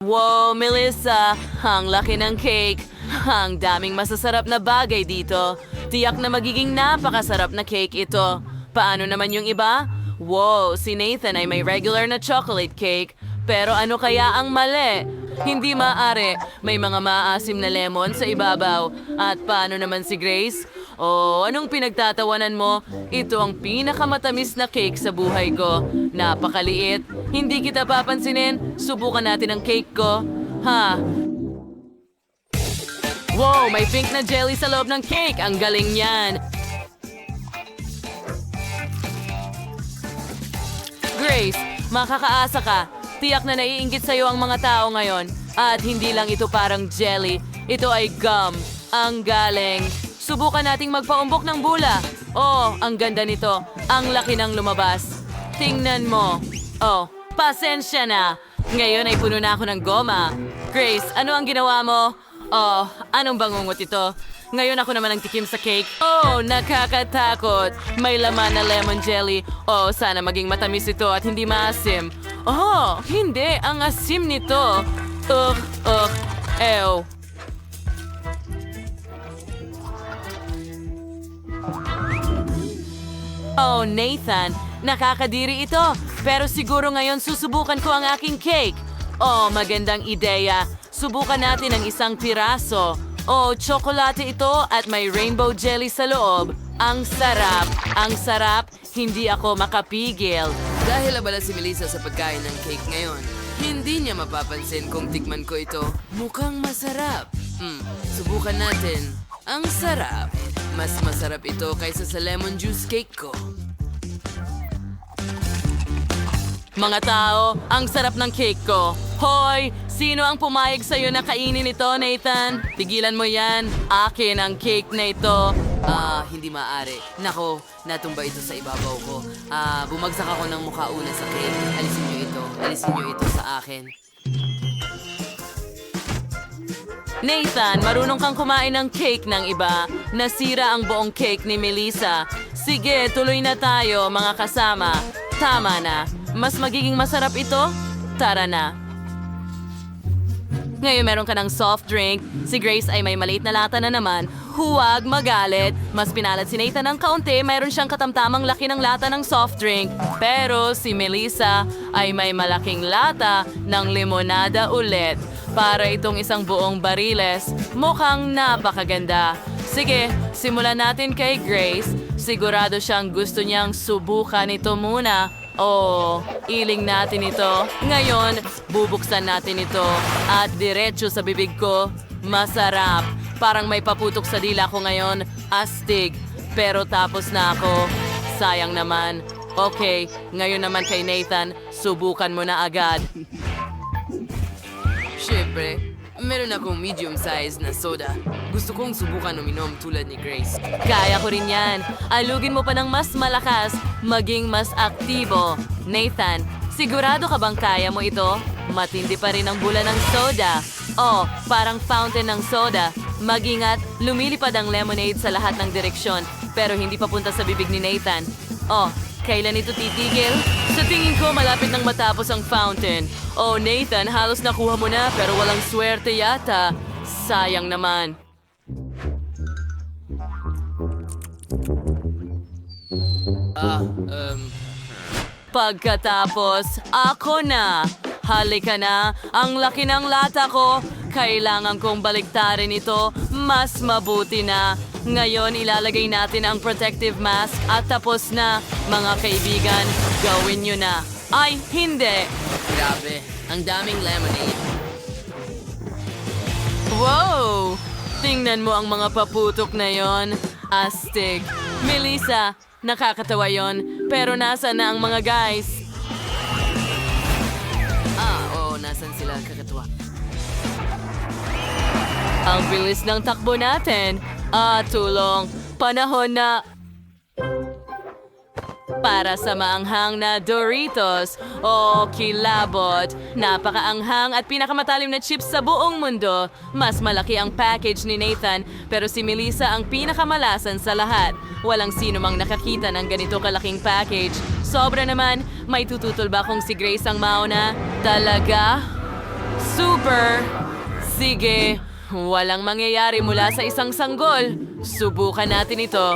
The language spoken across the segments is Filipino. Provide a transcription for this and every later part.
Wow, Melissa! Ang laki ng cake! Ang daming masasarap na bagay dito. Tiyak na magiging napakasarap na cake ito. Paano naman yung iba? Wow, si Nathan ay may regular na chocolate cake. Pero ano kaya ang mali? Hindi maaari. May mga maasim na lemon sa ibabaw. At paano naman si Grace? Oh, anong pinagtatawanan mo? Ito ang pinakamatamis na cake sa buhay ko. Napakaliit. Hindi kita papansinin. Subukan natin ang cake ko. Ha? Wow, may pink na jelly sa loob ng cake. Ang galing yan. Grace, makakaasa ka. Tiyak na naiinggit sa'yo ang mga tao ngayon. At hindi lang ito parang jelly. Ito ay gum. Ang galing. Subukan nating magpaumbok ng bula. Oh, ang ganda nito. Ang laki ng lumabas. Tingnan mo. Oh, pasensya na. Ngayon ay puno na ako ng goma. Grace, ano ang ginawa mo? Oh, anong bangungot ito? Ngayon ako naman ang tikim sa cake. Oh, nakakatakot. May laman na lemon jelly. Oh, sana maging matamis ito at hindi maasim. Oh, hindi. Ang asim nito. Ugh, ugh, ew. Oh, Nathan, nakakadiri ito. Pero siguro ngayon susubukan ko ang aking cake. Oh, magandang ideya. Subukan natin ang isang piraso. Oh, tsokolate ito at may rainbow jelly sa loob. Ang sarap, ang sarap, hindi ako makapigil. Dahil abala si Melissa sa pagkain ng cake ngayon, hindi niya mapapansin kung tikman ko ito. Mukhang masarap. Hmm, subukan natin. Ang sarap. Mas masarap ito kaysa sa lemon juice cake ko. Mga tao, ang sarap ng cake ko. Hoy, sino ang pumayag sa'yo na kainin ito, Nathan? Tigilan mo yan. Akin ang cake na ito. Ah, hindi maaari. Nako, natumba ito sa ibabaw ko. Ah, bumagsak ako ng mukha una sa cake. Alisin niyo ito. Alisin niyo ito sa akin. Nathan, marunong kang kumain ng cake ng iba. Nasira ang buong cake ni Melissa. Sige, tuloy na tayo, mga kasama. Tama na. Mas magiging masarap ito? Tara na. Ngayon meron ka ng soft drink. Si Grace ay may maliit na lata na naman. Huwag magalit. Mas pinalat si Nathan ng kaunti, mayroon siyang katamtamang laki ng lata ng soft drink. Pero si Melissa ay may malaking lata ng limonada ulit. Para itong isang buong bariles, mukhang napakaganda. Sige, simulan natin kay Grace. Sigurado siyang gusto niyang subukan ito muna. Oh, iling natin ito. Ngayon, bubuksan natin ito. At diretso sa bibig ko, masarap. Parang may paputok sa dila ko ngayon. Astig. Pero tapos na ako. Sayang naman. Okay, ngayon naman kay Nathan, subukan mo na agad. Siyempre, meron akong medium size na soda. Gusto kong subukan uminom tulad ni Grace. Kaya ko rin yan. Alugin mo pa ng mas malakas, maging mas aktibo. Nathan, sigurado ka bang kaya mo ito? Matindi pa rin ang bula ng soda. Oh, parang fountain ng soda. Magingat, lumilipad ang lemonade sa lahat ng direksyon, pero hindi papunta sa bibig ni Nathan. Oh, kailan ito titigil? Sa tingin ko, malapit nang matapos ang fountain. Oh, Nathan, halos nakuha mo na, pero walang swerte yata. Sayang naman. Ah, um, Pagkatapos, ako na. Halika na, ang laki ng lata ko. Kailangan kong baliktarin ito. Mas mabuti na. Ngayon, ilalagay natin ang protective mask at tapos na. Mga kaibigan, gawin nyo na. Ay, hindi. Grabe. Ang daming lemonade. Wow! Tingnan mo ang mga paputok na yon. Astig. Melissa, nakakatawa yon. Pero nasa na ang mga guys? Ah, oo, nasan sila kakatuwa? Ang bilis ng takbo natin. Ah, tulong. Panahon na... Para sa maanghang na Doritos o kilabot. Napakaanghang at pinakamatalim na chips sa buong mundo. Mas malaki ang package ni Nathan pero si Melissa ang pinakamalasan sa lahat. Walang sino mang nakakita ng ganito kalaking package. Sobra naman, may tututol ba kung si Grace ang mauna? Talaga? Super! Sige, walang mangyayari mula sa isang sanggol. Subukan natin ito.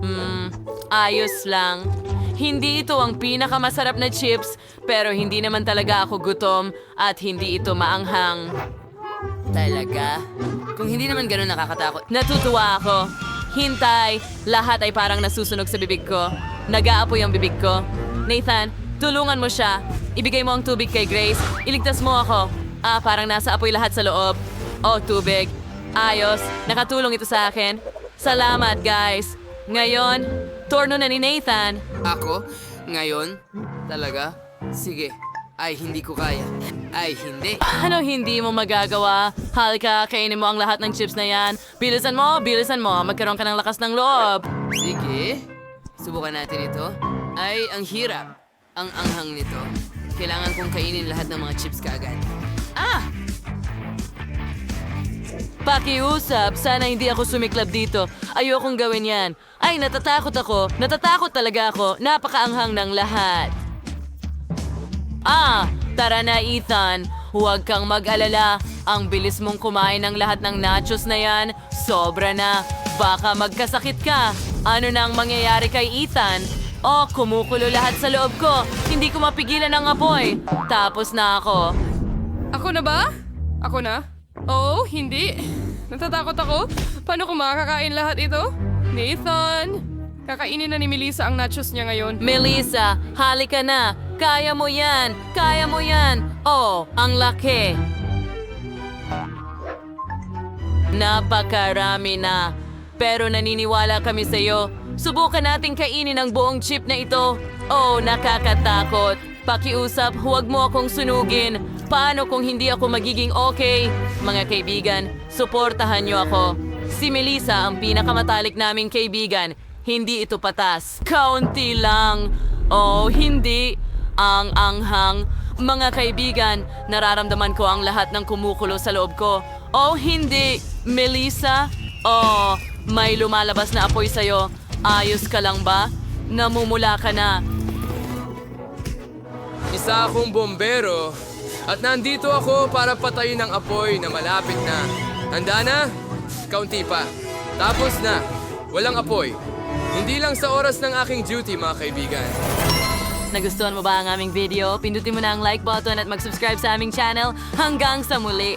Hmm, ayos lang. Hindi ito ang pinakamasarap na chips, pero hindi naman talaga ako gutom at hindi ito maanghang. Talaga? Kung hindi naman ganun nakakatakot. Natutuwa ako. Hintay, lahat ay parang nasusunog sa bibig ko. Nag-aapoy ang bibig ko. Nathan, tulungan mo siya. Ibigay mo ang tubig kay Grace. Iligtas mo ako. Ah, parang nasa apoy lahat sa loob. Oh, tubig. Ayos. Nakatulong ito sa akin. Salamat, guys. Ngayon, turno na ni Nathan. Ako? Ngayon? Talaga? Sige. Ay, hindi ko kaya. Ay, hindi. Ano hindi mo magagawa? Halika, kainin mo ang lahat ng chips na yan. Bilisan mo, bilisan mo. Magkaroon ka ng lakas ng loob. Sige. Subukan natin ito. Ay, ang hirap. Ang anghang nito. Kailangan kong kainin lahat ng mga chips kaagad. Ah! Pakiusap, sana hindi ako sumiklab dito. Ayokong gawin yan. Ay, natatakot ako. Natatakot talaga ako. Napakaanghang ng lahat. Ah, tara na Ethan. Huwag kang mag-alala. Ang bilis mong kumain ng lahat ng nachos na yan. Sobra na. Baka magkasakit ka. Ano na ang mangyayari kay Ethan? Oh, kumukulo lahat sa loob ko. Hindi ko mapigilan ang apoy. Tapos na ako. Ako na ba? Ako na? Oo, hindi. Natatakot ako. Paano ko makakakain lahat ito? Nathan! Kakainin na ni Melissa ang nachos niya ngayon. Melissa, halika na. Kaya mo yan. Kaya mo yan. Oh, ang laki. Napakarami na. Pero naniniwala kami sa iyo. Subukan nating kainin ang buong chip na ito. Oh, nakakatakot. Pakiusap, huwag mo akong sunugin. Paano kung hindi ako magiging okay? Mga kaibigan, suportahan niyo ako. Si Melissa ang pinakamatalik naming kaibigan. Hindi ito patas. Kaunti lang. Oh, hindi. Ang anghang. Mga kaibigan, nararamdaman ko ang lahat ng kumukulo sa loob ko. Oh, hindi. Melissa? Oh, may lumalabas na apoy sa'yo. Ayos ka lang ba? Namumula ka na. Isa akong bombero at nandito ako para patayin ang apoy na malapit na. Handa na? Kaunti pa. Tapos na. Walang apoy. Hindi lang sa oras ng aking duty, mga kaibigan. Nagustuhan mo ba ang aming video? Pindutin mo na ang like button at mag-subscribe sa aming channel. Hanggang sa muli!